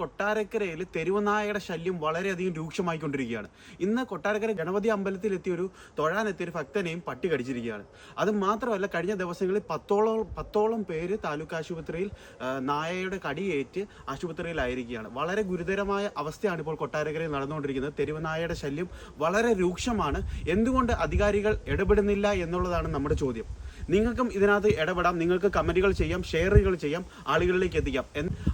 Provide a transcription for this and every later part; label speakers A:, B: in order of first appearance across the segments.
A: കൊട്ടാരക്കരയിൽ തെരുവനായയുടെ ശല്യം വളരെയധികം രൂക്ഷമായിക്കൊണ്ടിരിക്കുകയാണ്. ഇന്ന് കൊട്ടാരക്കര ഗണപതി അമ്പലത്തിൽ എത്തിയ ഒരു തൊഴാനെത്തിയ ഒരു ഭക്തനെയും പട്ടി കടിച്ചിരിക്കുകയാണ്. അത് മാത്രമല്ല കഴിഞ്ഞ ദിവസങ്ങളിൽ പത്തോളം പത്തോളം പേര് താലൂക്ക് ആശുപത്രിയിൽ നായയുടെ കടിയേറ്റ് ആശുപത്രിയിലായിരിക്കുകയാണ്. വളരെ ഗുരുതരമായ അവസ്ഥയാണ് ഇപ്പോൾ കൊട്ടാരക്കരയിൽ നടന്നുകൊണ്ടിരിക്കുന്നത്. തെരുവനായയുടെ ശല്യം വളരെ രൂക്ഷമാണ്. എന്തുകൊണ്ട് അധികാരികൾ ഇടപെടുന്നില്ല എന്നുള്ളതാണ് നമ്മുടെ ചോദ്യം. നിങ്ങൾക്കും ഇതിനകത്ത് ഇടപെടാം. നിങ്ങൾക്ക് കമന്റുകൾ ചെയ്യാം ഷെയറുകൾ ചെയ്യാം ആളുകളിലേക്ക് എത്തിക്കാം.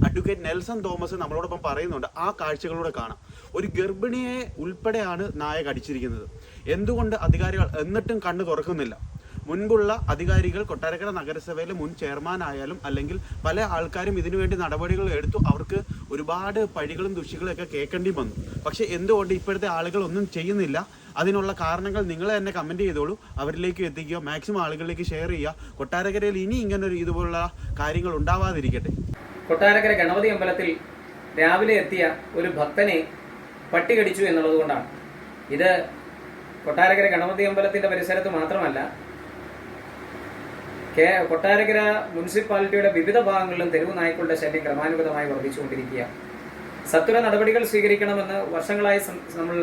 A: അഡ്വക്കേറ്റ് നെൽസൺ തോമസ് നമ്മളോടൊപ്പം പറയുന്നുണ്ട് ആ കാഴ്ചകളിലൂടെ കാണാം. ഒരു ഗർഭിണിയെ ഉൾപ്പെടെയാണ് നായ കടിച്ചിരിക്കുന്നത് എന്തുകൊണ്ട് അധികാരികൾ എന്നിട്ടും കണ്ണു തുറക്കുന്നില്ല? മുൻപുള്ള അധികാരികൾ കൊട്ടാരക്കര നഗരസഭയിലെ മുൻ ചെയർമാൻ ആയാലും അല്ലെങ്കിൽ പല ആൾക്കാരും ഇതിനുവേണ്ടി നടപടികൾ എടുത്തു അവർക്ക് ഒരുപാട് പഴികളും ദുഷികളും ഒക്കെ കേൾക്കേണ്ടി വന്നു. പക്ഷെ എന്തുകൊണ്ട് ഇപ്പോഴത്തെ ആളുകൾ ഒന്നും ചെയ്യുന്നില്ല? അതിനുള്ള കാരണങ്ങൾ നിങ്ങൾ തന്നെ കമന്റ് ചെയ്തോളൂ. അവരിലേക്ക് എത്തിക്കുക മാക്സിമം ആളുകളിലേക്ക് ഷെയർ ചെയ്യുക. കൊട്ടാരക്കരയിൽ ഇനി ഇങ്ങനൊരു ഇതുപോലുള്ള കാര്യങ്ങൾ ഉണ്ടാവാതിരിക്കട്ടെ.
B: കൊട്ടാരക്കര ഗണപതി അമ്പലത്തിൽ രാവിലെ എത്തിയ ഒരു ഭക്തനെ പട്ടി കടിച്ചു എന്നുള്ളത് കൊണ്ടാണ്. ഇത് കൊട്ടാരക്കര ഗണപതി അമ്പലത്തിന്റെ പരിസരത്ത് മാത്രമല്ല കേ കൊട്ടാരക്കര മുനിസിപ്പാലിറ്റിയുടെ വിവിധ ഭാഗങ്ങളിലും തെരുവ് നായ്ക്കളുടെ ശല്യം ക്രമാനുഗതമായി വർദ്ധിച്ചുകൊണ്ടിരിക്കുക സത്വര നടപടികൾ സ്വീകരിക്കണമെന്ന് വർഷങ്ങളായി നമ്മൾ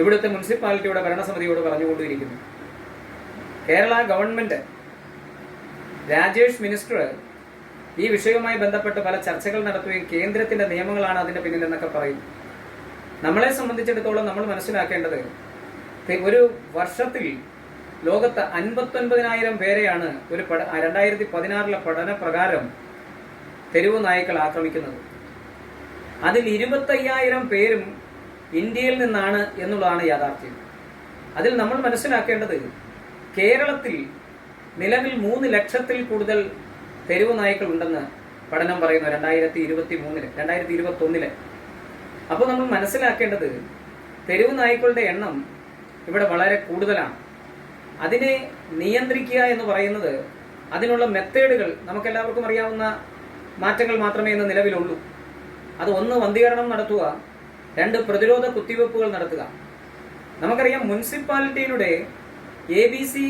B: ഇവിടുത്തെ മുനിസിപ്പാലിറ്റിയുടെ ഭരണസമിതിയോട് പറഞ്ഞുകൊണ്ടിരിക്കുന്നു. കേരള ഗവൺമെന്റ് രാജേഷ് മിനിസ്റ്റർ ഈ വിഷയവുമായി ബന്ധപ്പെട്ട് പല ചർച്ചകൾ നടത്തുകയും കേന്ദ്രത്തിന്റെ നിയമങ്ങളാണ് അതിന്റെ പിന്നിലെന്നൊക്കെ പറയും. നമ്മളെ സംബന്ധിച്ചിടത്തോളം നമ്മൾ മനസ്സിലാക്കേണ്ടത് ഒരു വർഷത്തിൽ ലോകത്ത് അൻപത്തൊൻപതിനായിരം പേരെയാണ് ഒരു പഠ രണ്ടായിരത്തി പതിനാറിലെ പഠന പ്രകാരം തെരുവ് നായ്ക്കൾ ആക്രമിക്കുന്നത്. അതിൽ ഇരുപത്തയ്യായിരം പേരും ഇന്ത്യയിൽ നിന്നാണ് എന്നുള്ളതാണ് യാഥാർത്ഥ്യം. അതിൽ നമ്മൾ മനസ്സിലാക്കേണ്ടത് കേരളത്തിൽ നിലവിൽ മൂന്ന് ലക്ഷത്തിൽ കൂടുതൽ തെരുവ് നായ്ക്കൾ ഉണ്ടെന്ന് പഠനം പറയുന്നു രണ്ടായിരത്തി ഇരുപത്തി മൂന്നിൽ രണ്ടായിരത്തി ഇരുപത്തി ഒന്നിൽ അപ്പോൾ നമ്മൾ മനസ്സിലാക്കേണ്ടത് തെരുവ് നായ്ക്കളുടെ എണ്ണം ഇവിടെ വളരെ കൂടുതലാണ്. അതിനെ നിയന്ത്രിക്കുക എന്ന് പറയുന്നത് അതിനുള്ള മെത്തേഡുകൾ നമുക്കെല്ലാവർക്കും അറിയാവുന്ന മാറ്റങ്ങൾ മാത്രമേ ഇന്ന് നിലവിലുള്ളൂ. അത് ഒന്ന് വന്ധീകരണം നടത്തുക രണ്ട് പ്രതിരോധ കുത്തിവെപ്പുകൾ നടത്തുക. നമുക്കറിയാം മുനിസിപ്പാലിറ്റിയിലൂടെ എ ബി സി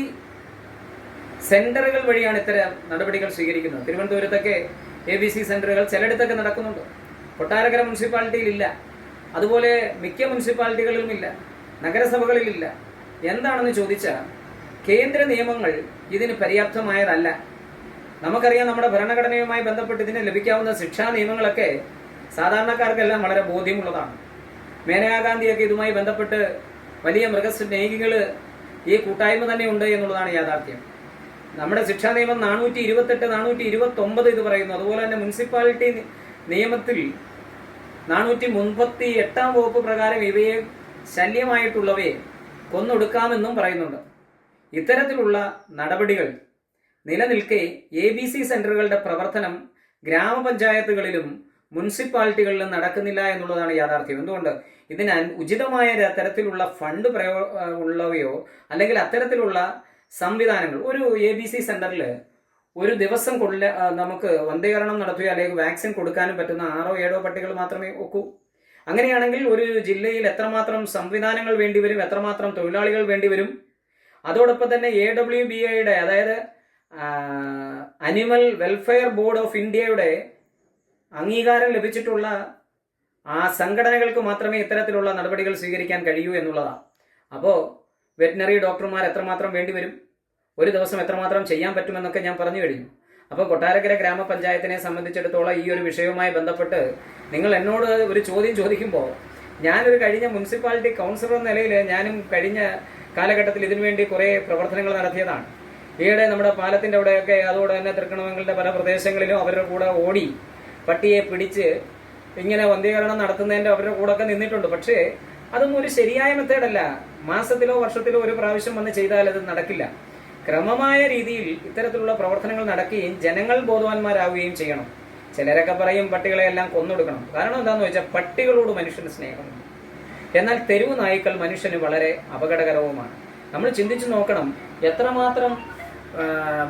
B: സെന്ററുകൾ വഴിയാണ് ഇത്തരം നടപടികൾ സ്വീകരിക്കുന്നത്. തിരുവനന്തപുരത്തൊക്കെ എ ബി സി സെന്ററുകൾ ചിലയിടത്തൊക്കെ നടക്കുന്നുണ്ട്. കൊട്ടാരക്കര മുനിസിപ്പാലിറ്റിയിൽ ഇല്ല അതുപോലെ മിക്ക മുനിസിപ്പാലിറ്റികളിലും ഇല്ല നഗരസഭകളിലില്ല. എന്താണെന്ന് ചോദിച്ചാൽ കേന്ദ്ര നിയമങ്ങൾ ഇതിന് പര്യാപ്തമായതല്ല. നമുക്കറിയാം നമ്മുടെ ഭരണഘടനയുമായി ബന്ധപ്പെട്ട് ഇതിന് ലഭിക്കാവുന്ന ശിക്ഷാ നിയമങ്ങളൊക്കെ സാധാരണക്കാർക്കെല്ലാം വളരെ ബോധ്യമുള്ളതാണ്. മേനകാ ഗാന്ധിയൊക്കെ ഇതുമായി ബന്ധപ്പെട്ട് വലിയ മൃഗസ്നേഹികൾ ഈ കൂട്ടായ്മ തന്നെ ഉണ്ട് എന്നുള്ളതാണ് യാഥാർത്ഥ്യം. നമ്മുടെ ശിക്ഷാ നിയമം നാനൂറ്റി ഇരുപത്തെട്ട് നാനൂറ്റി ഇരുപത്തി ഒമ്പത് ഇത് പറയുന്നു. അതുപോലെ തന്നെ മുനിസിപ്പാലിറ്റി നിയമത്തിൽ നാനൂറ്റി മുൻപത്തി എട്ടാം വകുപ്പ് പ്രകാരം ഇവയെ ശല്യമായിട്ടുള്ളവയെ കൊന്നൊടുക്കാമെന്നും പറയുന്നുണ്ട്. ഇത്തരത്തിലുള്ള നടപടികൾ നിലനിൽക്കെ എ ബി സി സെന്ററുകളുടെ പ്രവർത്തനം ഗ്രാമപഞ്ചായത്തുകളിലും മുനിസിപ്പാലിറ്റികളിലും നടക്കുന്നില്ല എന്നുള്ളതാണ് യാഥാർത്ഥ്യം. എന്തുകൊണ്ട്? ഇതിന് ഉചിതമായ തരത്തിലുള്ള ഫണ്ട് പ്രയോ ഉള്ളവയോ അല്ലെങ്കിൽ അത്തരത്തിലുള്ള സംവിധാനങ്ങൾ. ഒരു എ ബി സി സെന്ററിൽ ഒരു ദിവസം കൊള്ള നമുക്ക് വന്ധീകരണം നടത്തുകയോ അല്ലെങ്കിൽ വാക്സിൻ കൊടുക്കാനും പറ്റുന്ന ആറോ ഏഴോ പട്ടികൾ മാത്രമേ ഒക്കൂ. അങ്ങനെയാണെങ്കിൽ ഒരു ജില്ലയിൽ എത്രമാത്രം സംവിധാനങ്ങൾ വേണ്ടിവരും എത്രമാത്രം തൊഴിലാളികൾ വേണ്ടിവരും അതോടൊപ്പം തന്നെ എ ഡബ്ല്യു ബി ഐയുടെ അതായത് അനിമൽ വെൽഫെയർ ബോർഡ് ഓഫ് ഇന്ത്യയുടെ അംഗീകാരം ലഭിച്ചിട്ടുള്ള ആ സംഘടനകൾക്ക് മാത്രമേ ഇത്തരത്തിലുള്ള നടപടികൾ സ്വീകരിക്കാൻ കഴിയൂ എന്നുള്ളതാണ്. അപ്പോൾ വെറ്റിനറി ഡോക്ടർമാർ എത്രമാത്രം വേണ്ടിവരും? ഒരു ദിവസം എത്രമാത്രം ചെയ്യാൻ പറ്റുമെന്നൊക്കെ ഞാൻ പറഞ്ഞു കഴിഞ്ഞു. അപ്പോൾ കൊട്ടാരക്കര ഗ്രാമപഞ്ചായത്തിനെ സംബന്ധിച്ചിടത്തോളം ഈ ഒരു വിഷയവുമായി ബന്ധപ്പെട്ട് നിങ്ങൾ എന്നോട് ഒരു ചോദ്യം ചോദിക്കുമ്പോൾ ഞാനൊരു കഴിഞ്ഞ മുനിസിപ്പാലിറ്റി കൗൺസിലർ നിലയിൽ ഞാനും കഴിഞ്ഞ കാലഘട്ടത്തിൽ ഇതിനുവേണ്ടി കുറേ പ്രവർത്തനങ്ങൾ നടത്തിയതാണ്. ഈയിടെ നമ്മുടെ പാലത്തിന്റെ അവിടെയൊക്കെ അതോടെ തന്നെ തൃക്കണമെങ്കിലുടെ പല പ്രദേശങ്ങളിലും അവരുടെ കൂടെ ഓടി പട്ടിയെ പിടിച്ച് ഇങ്ങനെ വന്ധീകരണം നടത്തുന്നതിന്റെ അവരുടെ കൂടെ ഒക്കെ നിന്നിട്ടുണ്ട്. പക്ഷേ അതൊന്നും ഒരു ശരിയായ മെത്തേഡല്ല മാസത്തിലോ വർഷത്തിലോ ഒരു പ്രാവശ്യം വന്ന് ചെയ്താൽ അത് നടക്കില്ല. ക്രമമായ രീതിയിൽ ഇത്തരത്തിലുള്ള പ്രവർത്തനങ്ങൾ നടക്കുകയും ജനങ്ങൾ ബോധവാന്മാരാവുകയും ചെയ്യണം. ചിലരൊക്കെ പറയും പട്ടികളെ എല്ലാം കൊന്നൊടുക്കണം. കാരണം എന്താണെന്ന് വെച്ചാൽ പട്ടികളോട് മനുഷ്യന് സ്നേഹമുണ്ട്. എന്നാൽ തെരുവ് നായ്ക്കൾ മനുഷ്യന് വളരെ അപകടകരവുമാണ്. നമ്മൾ ചിന്തിച്ചു നോക്കണം എത്രമാത്രം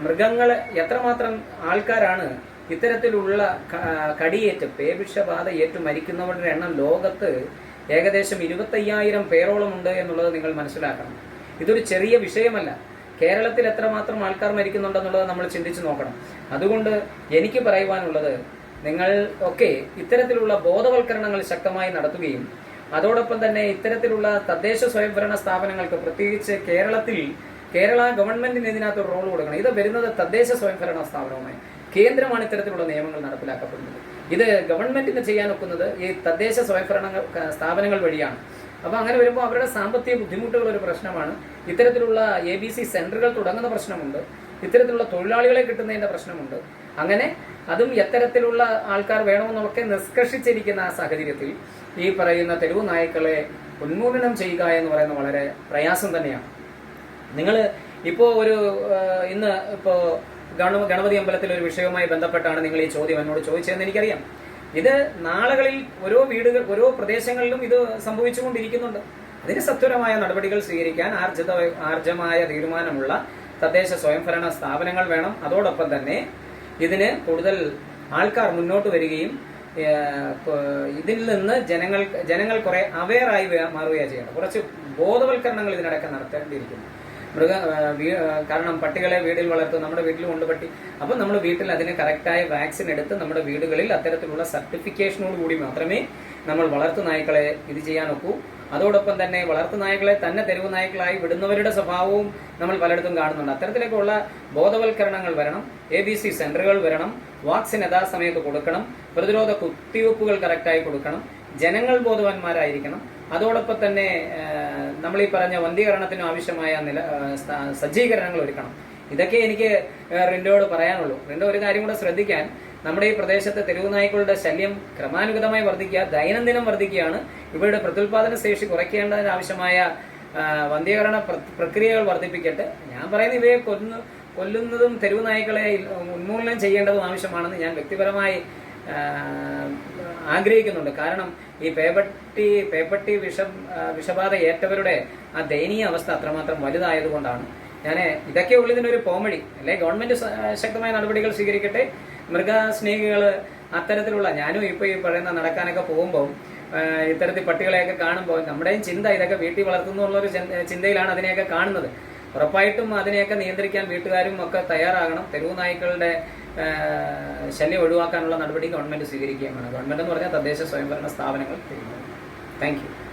B: മൃഗങ്ങൾ എത്രമാത്രം ആൾക്കാരാണ് ഇത്തരത്തിലുള്ള കടിയേറ്റ് പേവിഷബാധ ഏറ്റു മരിക്കുന്നവരുടെ എണ്ണം ലോകത്ത് ഏകദേശം ഇരുപത്തയ്യായിരം പേരോളം ഉണ്ട് എന്നുള്ളത് നിങ്ങൾ മനസ്സിലാക്കണം. ഇതൊരു ചെറിയ വിഷയമല്ല. കേരളത്തിൽ എത്രമാത്രം ആൾക്കാർ മരിക്കുന്നുണ്ടെന്നുള്ളത് നമ്മൾ ചിന്തിച്ചു നോക്കണം. അതുകൊണ്ട് എനിക്ക് പറയുവാനുള്ളത് നിങ്ങൾ ഒക്കെ ഇത്തരത്തിലുള്ള ബോധവൽക്കരണങ്ങൾ ശക്തമായി നടത്തുകയും അതോടൊപ്പം തന്നെ ഇത്തരത്തിലുള്ള തദ്ദേശ സ്വയംഭരണ സ്ഥാപനങ്ങൾക്ക് പ്രത്യേകിച്ച് കേരളത്തിൽ കേരള ഗവൺമെന്റിന് ഇതിനകത്ത് റോൾ കൊടുക്കണം. ഇത് വരുന്നത് തദ്ദേശ സ്വയംഭരണ സ്ഥാപനവുമായി കേന്ദ്രമാണ് ഇത്തരത്തിലുള്ള നിയമങ്ങൾ നടപ്പിലാക്കപ്പെടുന്നത്. ഇത് ഗവൺമെന്റിന് ചെയ്യാൻ ഒക്കുന്നത് ഈ തദ്ദേശ സ്വയംഭരണ സ്ഥാപനങ്ങൾ വഴിയാണ്. അപ്പോൾ അങ്ങനെ വരുമ്പോൾ അവരുടെ സാമ്പത്തിക ബുദ്ധിമുട്ടുകൾ ഒരു പ്രശ്നമാണ്. ഇത്തരത്തിലുള്ള എ ബി സി സെന്ററുകൾ തുടങ്ങുന്ന പ്രശ്നമുണ്ട്. ഇത്തരത്തിലുള്ള തൊഴിലാളികളെ കിട്ടുന്നതിന്റെ പ്രശ്നമുണ്ട്. അങ്ങനെ അതും എത്തരത്തിലുള്ള ആൾക്കാർ വേണമെന്നൊക്കെ നിഷ്കർഷിച്ചിരിക്കുന്ന ആ സാഹചര്യത്തിൽ ഈ പറയുന്ന തെരുവ് നായ്ക്കളെ ഉന്മൂലനം ചെയ്യുക എന്ന് പറയുന്നത് വളരെ പ്രയാസം തന്നെയാണ്. നിങ്ങൾ ഇപ്പോൾ ഒരു ഇന്ന് ഇപ്പോൾ ഗണ ഗണപതി അമ്പലത്തിൽ ഒരു വിഷയവുമായി ബന്ധപ്പെട്ടാണ് നിങ്ങൾ ഈ ചോദ്യം എന്നോട് ചോദിച്ചതെന്ന് എനിക്കറിയാം. ഇത് നാളുകളിൽ ഓരോ വീടുകൾ ഓരോ പ്രദേശങ്ങളിലും ഇത് സംഭവിച്ചുകൊണ്ടിരിക്കുന്നുണ്ട്. അതിന് സത്വരമായ നടപടികൾ സ്വീകരിക്കാൻ ആർജിത ആർജമായ തീരുമാനമുള്ള തദ്ദേശ സ്വയംഭരണ സ്ഥാപനങ്ങൾ വേണം. അതോടൊപ്പം തന്നെ ഇതിന് കൂടുതൽ ആൾക്കാർ മുന്നോട്ട് വരികയും ഇതിൽ നിന്ന് ജനങ്ങൾ ജനങ്ങൾ കുറെ അവെയറായി മാറുകയാണ് ചെയ്യണം കുറച്ച് ബോധവൽക്കരണങ്ങൾ ഇതിനടക്കം നടത്തേണ്ടിയിരിക്കുന്നു. മൃഗ കാരണം പട്ടികളെ വീട്ടിൽ വളർത്തും നമ്മുടെ വീട്ടിൽ കൊണ്ട് പട്ടി. അപ്പം നമ്മൾ വീട്ടിൽ അതിന് കറക്റ്റായ വാക്സിൻ എടുത്ത് നമ്മുടെ വീടുകളിൽ അത്തരത്തിലുള്ള സർട്ടിഫിക്കേഷനോട് കൂടി മാത്രമേ നമ്മൾ വളർത്തു നായ്ക്കളെ ഇത് ചെയ്യാനൊക്കൂ അതോടൊപ്പം തന്നെ വളർത്തു നായ്ക്കളെ തന്നെ തെരുവ് നായ്ക്കളായി വിടുന്നവരുടെ സ്വഭാവവും നമ്മൾ പലയിടത്തും കാണുന്നുണ്ട്. അത്തരത്തിലേക്കുള്ള ബോധവൽക്കരണങ്ങൾ വരണം എ ബി സി സെന്ററുകൾ വരണം വാക്സിൻ യഥാസമയത്ത് കൊടുക്കണം പ്രതിരോധ കുത്തിവയ്പ്പുകൾ കറക്റ്റായി കൊടുക്കണം ജനങ്ങൾ ബോധവാന്മാരായിരിക്കണം. അതോടൊപ്പം തന്നെ നമ്മൾ ഈ പറഞ്ഞ വന്ധീകരണത്തിന് ആവശ്യമായ നില സജ്ജീകരണങ്ങൾ ഒരുക്കണം. ഇതൊക്കെ എനിക്ക് റിൻഡോട് പറയാനുള്ളൂ. റിൻഡോ ഒരു കാര്യം കൂടെ ശ്രദ്ധിക്കാൻ നമ്മുടെ ഈ പ്രദേശത്ത് തെരുവു നായ്ക്കളുടെ ശല്യം ക്രമാനുഗതമായി വർദ്ധിക്കുക ദൈനംദിനം വർദ്ധിക്കുകയാണ്. ഇവയുടെ പ്രത്യുൽപാദന ശേഷി കുറയ്ക്കേണ്ടതിന് ആവശ്യമായ വന്ധ്യകരണ പ്രക്രിയകൾ വർദ്ധിപ്പിക്കട്ടെ. ഞാൻ പറയുന്നത് ഇവയെ കൊന്നു കൊല്ലുന്നതും തെരുവു നായ്ക്കളെ ഉന്മൂലനം ചെയ്യേണ്ടതും ആവശ്യമാണെന്ന് ഞാൻ വ്യക്തിപരമായി ആഗ്രഹിക്കുന്നുണ്ട്. കാരണം ഈ പേപ്പട്ടി പേപ്പട്ടി വിഷ വിഷബാധ ഏറ്റവരുടെ ആ ദയനീയ അവസ്ഥ അത്രമാത്രം വലുതായതുകൊണ്ടാണ്. ഞാൻ ഇതൊക്കെ ഉള്ളതിനൊരു പോംവഴി അല്ലെ ഗവൺമെന്റ് ശക്തമായ നടപടികൾ സ്വീകരിക്കട്ടെ. മൃഗസ്നേഹികൾ അത്തരത്തിലുള്ള ഞാനും ഇപ്പൊ ഈ പറയുന്ന നടക്കാനൊക്കെ പോകുമ്പോൾ ഇത്തരത്തിൽ പട്ടികളെയൊക്കെ കാണുമ്പോൾ നമ്മുടെയും ചിന്ത ഇതൊക്കെ വീട്ടിൽ വളർത്തുന്നു എന്നുള്ളൊരു ചിന്ത- ചിന്തയിലാണ് അതിനെയൊക്കെ കാണുന്നത്. ഉറപ്പായിട്ടും അതിനെയൊക്കെ നിയന്ത്രിക്കാൻ വീട്ടുകാരും ഒക്കെ തയ്യാറാകണം. തെരുവ് നായ്ക്കളുടെ ശല്യം ഒഴിവാക്കാനുള്ള നടപടി ഗവൺമെന്റ് സ്വീകരിക്കുകയും വേണം. ഗവൺമെന്റ് എന്ന് പറഞ്ഞാൽ തദ്ദേശ സ്വയംഭരണ സ്ഥാപനങ്ങൾ താങ്ക് യു